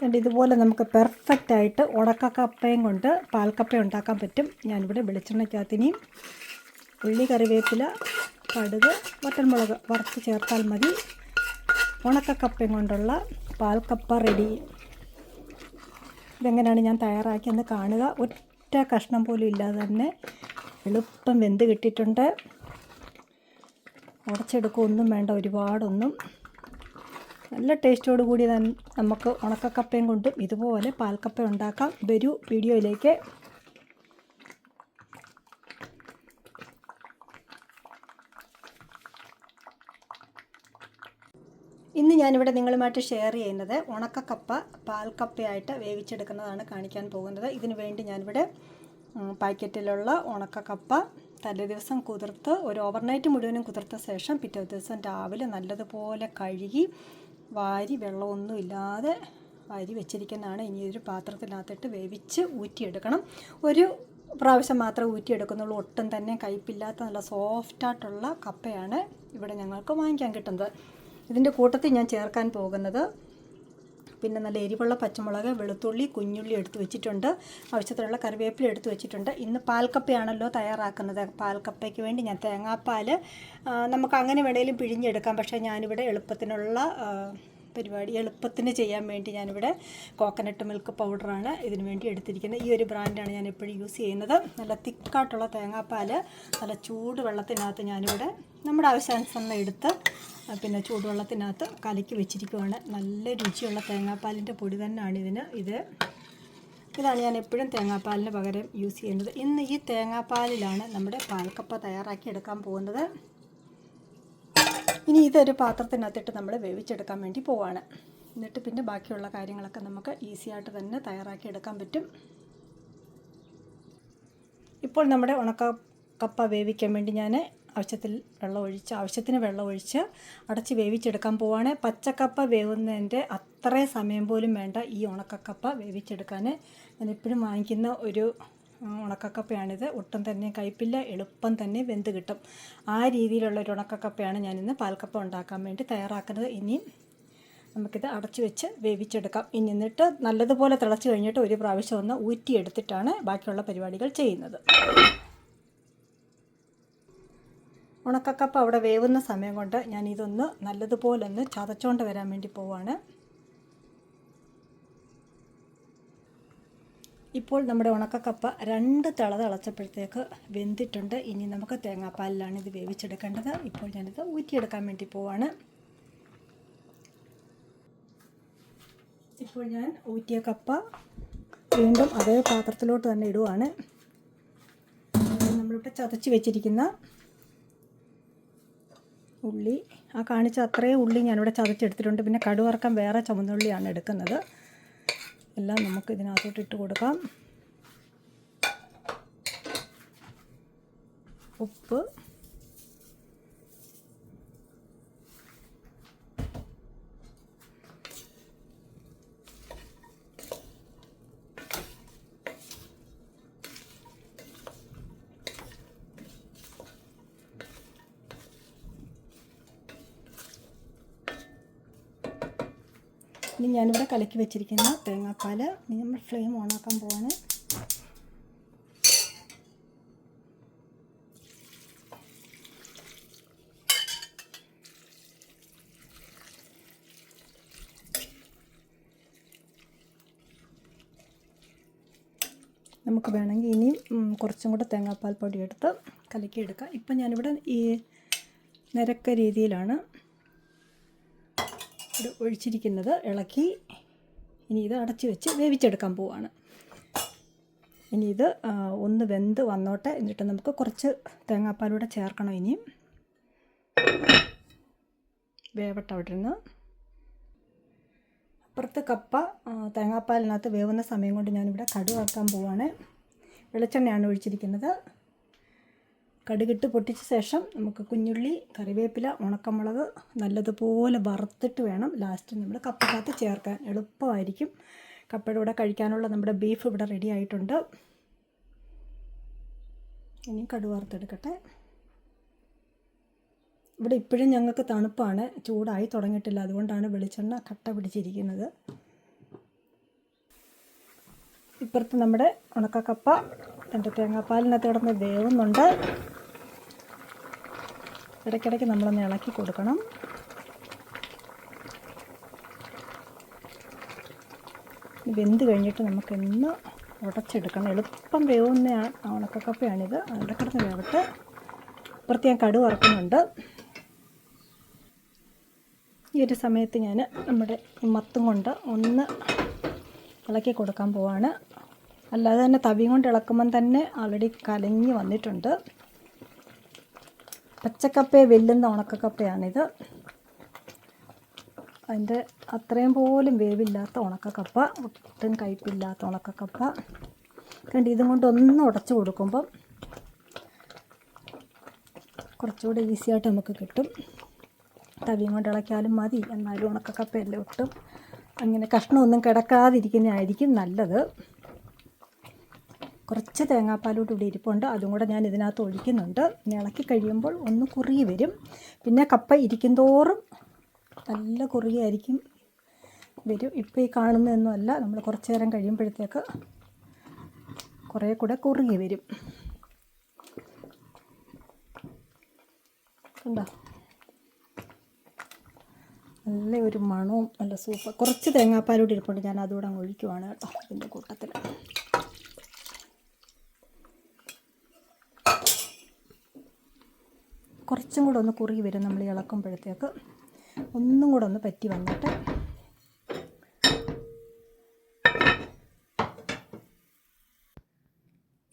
കണ്ട് ഇതുപോലെ നമുക്ക് പെർഫെക്റ്റ് ആയിട്ട് ഉണക്കക്കപ്പയും കൊണ്ട് പാൽക്കപ്പ ഉണ്ടാക്കാൻ പറ്റും. ഞാനിവിടെ വെളിച്ചെണ്ണയ്ക്കകത്തിനിയും ഉള്ളി കറിവേപ്പില കടുക് വറ്റൽമുളക് വറുത്ത് ചേർത്താൽ മതി. ഉണക്കക്കപ്പയും കൊണ്ടുള്ള പാൽക്കപ്പ റെഡി ഇതെങ്ങനെയാണ് ഞാൻ തയ്യാറാക്കിയെന്ന് കാണുക. ഒറ്റ കഷ്ണം പോലും ഇല്ലാതെ തന്നെ എളുപ്പം വെന്ത് കിട്ടിയിട്ടുണ്ട്. ഉടച്ചെടുക്കുകയൊന്നും വേണ്ട ഒരുപാടൊന്നും. നല്ല ടേസ്റ്റോട് കൂടി നമുക്ക് ഉണക്കക്കപ്പയും കൊണ്ടും ഇതുപോലെ പാൽക്കപ്പ ഉണ്ടാക്കാം. വരൂ വീഡിയോയിലേക്ക്. ഇന്ന് ഞാനിവിടെ നിങ്ങളുമായിട്ട് ഷെയർ ചെയ്യുന്നത് ഉണക്കക്കപ്പ പാൽക്കപ്പയായിട്ട് വേവിച്ചെടുക്കുന്നതാണ് കാണിക്കാൻ പോകുന്നത്. ഇതിനു വേണ്ടി ഞാനിവിടെ പാക്കറ്റിലുള്ള ഉണക്കക്കപ്പ തലേ ദിവസം കുതിർത്ത് ഒരു ഓവർനൈറ്റ് മുഴുവനും കുതിർത്ത ശേഷം പിറ്റേ ദിവസം രാവിലെ നല്ലതുപോലെ കഴുകി വാരി വെള്ളമൊന്നും ഇല്ലാതെ വാരി വെച്ചിരിക്കുന്നതാണ്. ഇനി ഒരു പാത്രത്തിനകത്തിട്ട് വേവിച്ച് ഊറ്റിയെടുക്കണം. ഒരു പ്രാവശ്യം മാത്രമേ ഊറ്റിയെടുക്കുന്നുള്ളൂ. ഒട്ടും തന്നെ കയ്പില്ലാത്ത നല്ല സോഫ്റ്റായിട്ടുള്ള കപ്പയാണ് ഇവിടെ ഞങ്ങൾക്ക് വാങ്ങിക്കാൻ കിട്ടുന്നത്. ഇതിന്റെ കൂട്ടത്തിൽ ഞാൻ ചേർക്കാൻ പോകുന്നത് പിന്നെ നല്ല എരിവുള്ള പച്ചമുളക് വെളുത്തുള്ളി കുഞ്ഞുള്ളി എടുത്ത് വെച്ചിട്ടുണ്ട്. ആവശ്യത്തിനുള്ള കറിവേപ്പില എടുത്ത് വെച്ചിട്ടുണ്ട്. ഇന്ന് പാൽക്കപ്പയാണല്ലോ തയ്യാറാക്കുന്നത്. പാൽക്കപ്പയ്ക്ക് വേണ്ടി ഞാൻ തേങ്ങാപ്പാൽ നമുക്ക് അങ്ങനെ വേണേലും പിഴിഞ്ഞെടുക്കാം. പക്ഷേ ഞാനിവിടെ എളുപ്പത്തിനുള്ള പരിപാടി എളുപ്പത്തിന് ചെയ്യാൻ വേണ്ടി ഞാനിവിടെ കോക്കനട്ട് മിൽക്ക് പൗഡറാണ് ഇതിന് വേണ്ടി എടുത്തിരിക്കുന്നത്. ഈ ഒരു ബ്രാൻഡാണ് ഞാൻ എപ്പോഴും യൂസ് ചെയ്യുന്നത്. നല്ല തിക്കായിട്ടുള്ള തേങ്ങാപ്പാൽ നല്ല ചൂട് വെള്ളത്തിനകത്ത് ഞാനിവിടെ നമ്മുടെ ആവശ്യാനുസരണം എടുത്ത് പിന്നെ ചൂടുവെള്ളത്തിനകത്ത് കലക്കി വെച്ചിരിക്കുവാണ്. നല്ല രുചിയുള്ള തേങ്ങാപ്പാലിന്റെ പൊടി തന്നെയാണ് ഇതിന്. ഇത് ഇതാണ് ഞാൻ എപ്പോഴും തേങ്ങാപ്പാലിന് പകരം യൂസ് ചെയ്യുന്നത്. ഇന്ന് ഈ തേങ്ങാപ്പാലിലാണ് നമ്മുടെ പാൽക്കപ്പ തയ്യാറാക്കി എടുക്കാൻ പോകുന്നത്. ഇനി ഇതൊരു പാത്രത്തിനകത്തിട്ട് നമ്മൾ വേവിച്ചെടുക്കാൻ വേണ്ടി പോവാണ്. എന്നിട്ട് പിന്നെ ബാക്കിയുള്ള കാര്യങ്ങളൊക്കെ നമുക്ക് ഈസി ആയിട്ട് തന്നെ തയ്യാറാക്കി എടുക്കാൻ പറ്റും. ഇപ്പോൾ നമ്മുടെ ഉണക്ക കപ്പ വേവിക്കാൻ വേണ്ടി ഞാൻ ആവശ്യത്തിൽ വെള്ളം ഒഴിച്ച് ആവശ്യത്തിന് വെള്ളം ഒഴിച്ച് അടച്ച് വേവിച്ചെടുക്കാൻ പോവാണ്. പച്ചക്കപ്പ വേവുന്നതിന്റെ അത്രേ സമയം പോലും വേണ്ട ഈ ഉണക്കക്കപ്പ വേവിച്ചെടുക്കാൻ. ഞാൻ എപ്പോഴും വാങ്ങിക്കുന്ന ഒരു ഉണക്കക്കപ്പയാണിത്. ഒട്ടും തന്നെ കയ്പില്ല എളുപ്പം തന്നെ വെന്ത് കിട്ടും. ആ രീതിയിലുള്ള ഒരു ഉണക്കക്കപ്പയാണ് ഞാനിന്ന് പാൽക്കപ്പ ഉണ്ടാക്കാൻ വേണ്ടി തയ്യാറാക്കുന്നത്. ഇനിയും നമുക്കിത് അടച്ചു വെച്ച് വേവിച്ചെടുക്കാം. ഇനി എന്നിട്ട് നല്ലതുപോലെ തിളച്ച് കഴിഞ്ഞിട്ട് ഒരു പ്രാവശ്യം ഒന്ന് ഊറ്റിയെടുത്തിട്ടാണ് ബാക്കിയുള്ള പരിപാടികൾ ചെയ്യുന്നത്. ഉണക്കക്കപ്പ അവിടെ വേവുന്ന സമയം കൊണ്ട് ഞാൻ ഇതൊന്ന് നല്ലതുപോലെ ഒന്ന് ചതച്ചുകൊണ്ട് വരാൻ വേണ്ടി പോവാണ്. ഇപ്പോൾ നമ്മുടെ ഉണക്കക്കപ്പ രണ്ട് തിള തിളച്ചപ്പോഴത്തേക്ക് വെന്തിട്ടുണ്ട്. ഇനി നമുക്ക് തേങ്ങാപ്പാലിലാണ് ഇത് വേവിച്ചെടുക്കേണ്ടത്. ഇപ്പോൾ ഞാനിത് ഊറ്റിയെടുക്കാൻ വേണ്ടി പോവാണ്. ഇപ്പോൾ ഞാൻ ഊറ്റിയ കപ്പ വീണ്ടും അതേ പാത്രത്തിലോട്ട് തന്നെ ഇടുവാണ്. നമ്മളിവിടെ ചതച്ച് വെച്ചിരിക്കുന്ന ഉള്ളി. ആ കാണിച്ച അത്രയും ഉള്ളി ഞാനിവിടെ ചതച്ചെടുത്തിട്ടുണ്ട്. പിന്നെ കടുവറക്കാൻ വേറെ ചുമന്നുള്ളിയാണ് എടുക്കുന്നത്. എല്ലാം നമുക്ക് ഇതിനകത്തോട്ട് ഇട്ട് കൊടുക്കാം. ഉപ്പ്. ഇനി ഞാനിവിടെ കലക്കി വെച്ചിരിക്കുന്ന തേങ്ങാപ്പാൽ ഇനി നമ്മൾ ഫ്ലെയിം ഓണാക്കാൻ പോവാണ്. നമുക്ക് വേണമെങ്കിൽ ഇനിയും കുറച്ചും കൂടെ തേങ്ങാപ്പാൽ പൊടി എടുത്ത് കലക്കിയെടുക്കാം. ഇപ്പം ഞാനിവിടെ ഈ നിരക്ക രീതിയിലാണ് ഇത് ഒഴിച്ചിരിക്കുന്നത് ഇളക്കി. ഇനി ഇത് അടച്ചു വെച്ച് വേവിച്ചെടുക്കാൻ പോവാണ്. ഇനി ഇത് ഒന്ന് വെന്ത് വന്നോട്ടെ. എന്നിട്ട് നമുക്ക് കുറച്ച് തേങ്ങാപ്പാലൂടെ ചേർക്കണം ഇനിയും. വേവട്ടെ അവിടെ നിന്ന് അപ്പുറത്ത് കപ്പ തേങ്ങാപ്പാലിനകത്ത് വേവുന്ന സമയം കൊണ്ട് ഞാനിവിടെ കടുവാക്കാൻ പോവാണ്. വെളിച്ചെണ്ണയാണ് ഒഴിച്ചിരിക്കുന്നത്. കടുകിട്ട് പൊട്ടിച്ച ശേഷം നമുക്ക് കുഞ്ഞുള്ളി കറിവേപ്പില ഉണക്കമുളക് നല്ലതുപോലെ വറുത്തിട്ട് വേണം. ലാസ്റ്റ് നമ്മൾ കപ്പക്കകത്ത് ചേർക്കാൻ. എളുപ്പമായിരിക്കും. കപ്പയുടെ കൂടെ കഴിക്കാനുള്ള നമ്മുടെ ബീഫ് ഇവിടെ റെഡി ആയിട്ടുണ്ട്. ഇനി കടു വറുത്തെടുക്കട്ടെ. ഇവിടെ ഇപ്പോഴും ഞങ്ങൾക്ക് തണുപ്പാണ്. ചൂടായി തുടങ്ങിയിട്ടില്ല. അതുകൊണ്ടാണ് വെളിച്ചെണ്ണ കട്ട പിടിച്ചിരിക്കുന്നത്. ഇപ്പുറത്ത് നമ്മുടെ ഉണക്കക്കപ്പ. എന്റെ തേങ്ങാപ്പാലിനകത്ത് കിടന്ന് വേവുന്നുണ്ട്. ഇടയ്ക്കിടയ്ക്ക് നമ്മളൊന്ന് ഇളക്കി കൊടുക്കണം. വെന്ത് കഴിഞ്ഞിട്ട് നമുക്കൊന്ന് ഉടച്ചെടുക്കണം. എളുപ്പം വേവുന്ന ഉണക്കക്കപ്പയാണിത്. ഇടക്കിടന്ന് വേവട്ട് ഇപ്പുറത്ത് ഞാൻ ഇറക്കുന്നുണ്ട് ഈ ഒരു സമയത്ത് ഞാൻ നമ്മുടെ മത്തും കൊണ്ട് ഒന്ന് ഇളക്കി കൊടുക്കാൻ പോവാണ്. അല്ലാതെ തന്നെ തവിയും കൊണ്ട് ഇളക്കുമ്പം തന്നെ ആൾറെഡി കലങ്ങി വന്നിട്ടുണ്ട്. പച്ചക്കപ്പയെ വെല്ലുന്ന ഉണക്കക്കപ്പയാണിത്. അതിന്റെ അത്രയും പോലും വേവില്ലാത്ത ഉണക്കക്കപ്പ ഒട്ടും കയ്പില്ലാത്ത ഉണക്കക്കപ്പ. കണ്ട് ഇതും കൊണ്ട് ഒന്ന് ഉടച്ചു കൊടുക്കുമ്പം കുറച്ചുകൂടെ ഈസിയായിട്ട് നമുക്ക് കിട്ടും. തവിയും കൊണ്ട് ഇളക്കിയാലും മതി. എന്നാലും ഉണക്കക്കപ്പയല്ലേ ഒട്ടും അങ്ങനെ കഷ്ണമൊന്നും കിടക്കാതിരിക്കുന്നതായിരിക്കും നല്ലത്. കുറച്ച് തേങ്ങാപ്പാലോട്ട് ഇവിടെ ഇരിപ്പുണ്ട്. അതും കൂടെ ഞാൻ ഇതിനകത്ത് ഒഴിക്കുന്നുണ്ട്. ഇളക്കി കഴിയുമ്പോൾ ഒന്ന് കുറുകി വരും. പിന്നെ കപ്പ ഇരിക്കുന്തോറും നല്ല കുറുകിയായിരിക്കും വരും. ഇപ്പോൾ ഈ കാണുന്നതൊന്നുമല്ല. നമ്മൾ കുറച്ച് നേരം കഴിയുമ്പോഴത്തേക്ക് കുറേ കൂടെ കുറുകി വരും. കണ്ടോ? നല്ല ഒരു മണവും നല്ല സൂപ്പർ. കുറച്ച് തേങ്ങാപ്പാലോട്ട് ഇരിപ്പുണ്ട്. ഞാൻ അതുകൂടെ അങ്ങ് ഒഴിക്കുവാണ് കേട്ടോ അതിന്റെ കൂട്ടത്തിൽ. കുറച്ചും കൂടെ ഒന്ന് കുറുകി വരും നമ്മൾ ഇളക്കുമ്പോഴത്തേക്ക്. ഒന്നും കൂടെ ഒന്ന് പറ്റി വന്നിട്ട്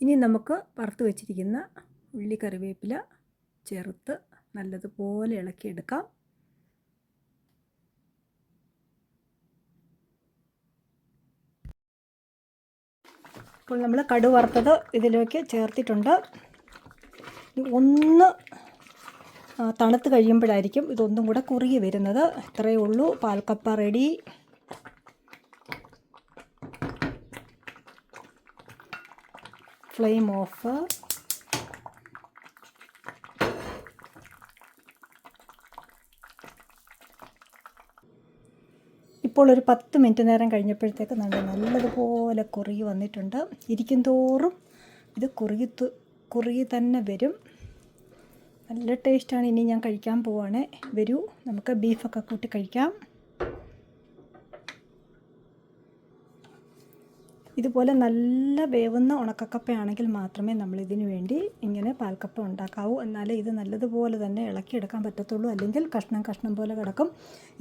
ഇനി നമുക്ക് വറുത്ത് വെച്ചിരിക്കുന്ന ഉള്ളി കറിവേപ്പില ചേർത്ത് നല്ലതുപോലെ ഇളക്കിയെടുക്കാം. ഇപ്പോൾ നമ്മൾ കടുവറുത്തത് ഇതിലേക്ക് ചേർത്തിട്ടുണ്ട്. ഒന്ന് തണുത്ത് കഴിയുമ്പോഴായിരിക്കും ഇതൊന്നും കൂടെ കുറുകി വരുന്നത്. ഇത്രയേ ഉള്ളൂ. പാൽക്കപ്പ റെഡി. Flame off. ഇപ്പോൾ ഒരു പത്ത് മിനിറ്റ് നേരം കഴിഞ്ഞപ്പോഴത്തേക്ക് നല്ല നല്ലതുപോലെ കുറുകി വന്നിട്ടുണ്ട്. ഇരിക്കും തോറും ഇത് കുറുകി കുറുകി തന്നെ വരും. നല്ല ടേസ്റ്റാണ്. ഇനി ഞാൻ കഴിക്കാൻ പോവാണ്. വരൂ നമുക്ക് ബീഫൊക്കെ കൂട്ടി കഴിക്കാം. ഇതുപോലെ നല്ല വേവുന്ന ഉണക്കക്കപ്പയാണെങ്കിൽ മാത്രമേ നമ്മൾ ഇതിനു വേണ്ടി ഇങ്ങനെ പാൽക്കപ്പ ഉണ്ടാക്കാവൂ. എന്നാലേ ഇത് നല്ലതുപോലെ തന്നെ ഇളക്കിയെടുക്കാൻ പറ്റത്തുള്ളൂ. അല്ലെങ്കിൽ കഷ്ണം കഷ്ണം പോലെ കിടക്കും.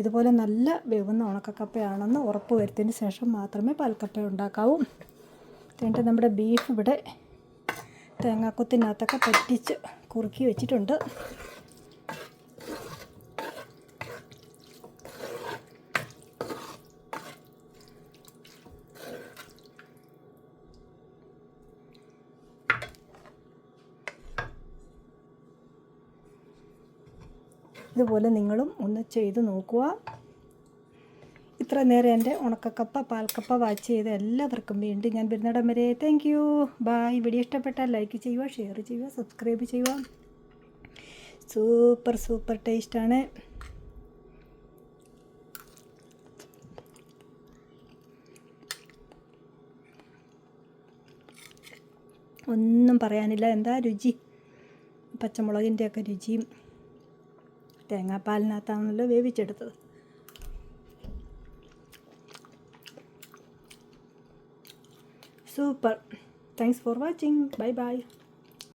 ഇതുപോലെ നല്ല വേവുന്ന ഉണക്കക്കപ്പയാണെന്ന് ഉറപ്പ് വരുത്തിയതിന് ശേഷം മാത്രമേ പാൽക്കപ്പ ഉണ്ടാക്കാവൂ. എന്നിട്ട് നമ്മുടെ ബീഫ് ഇവിടെ തേങ്ങാക്കൊത്തിനകത്തൊക്കെ പറ്റിച്ച് കുറുക്കി വെച്ചിട്ടുണ്ട്. ഇതുപോലെ നിങ്ങളും ഒന്ന് ചെയ്ത് നോക്കുക. ഇത്ര നേരം എന്റെ ഉണക്കക്കപ്പ പാൽക്കപ്പ വാച്ച് ചെയ്ത എല്ലാവർക്കും വീണ്ടും ഞാൻ വരുന്നിടം വരെ. താങ്ക് യു ബായ് വീഡിയോ ഇഷ്ടപ്പെട്ടാൽ ലൈക്ക് ചെയ്യുക ഷെയർ ചെയ്യുക സബ്സ്ക്രൈബ് ചെയ്യുക. സൂപ്പർ സൂപ്പർ ടേസ്റ്റാണ് ഒന്നും പറയാനില്ല. എന്താ രുചി? പച്ചമുളകിന്റെയൊക്കെ രുചിയും തേങ്ങാപ്പാലിനകത്താണല്ലോ വേവിച്ചെടുത്തത്. super thanks for watching. Bye bye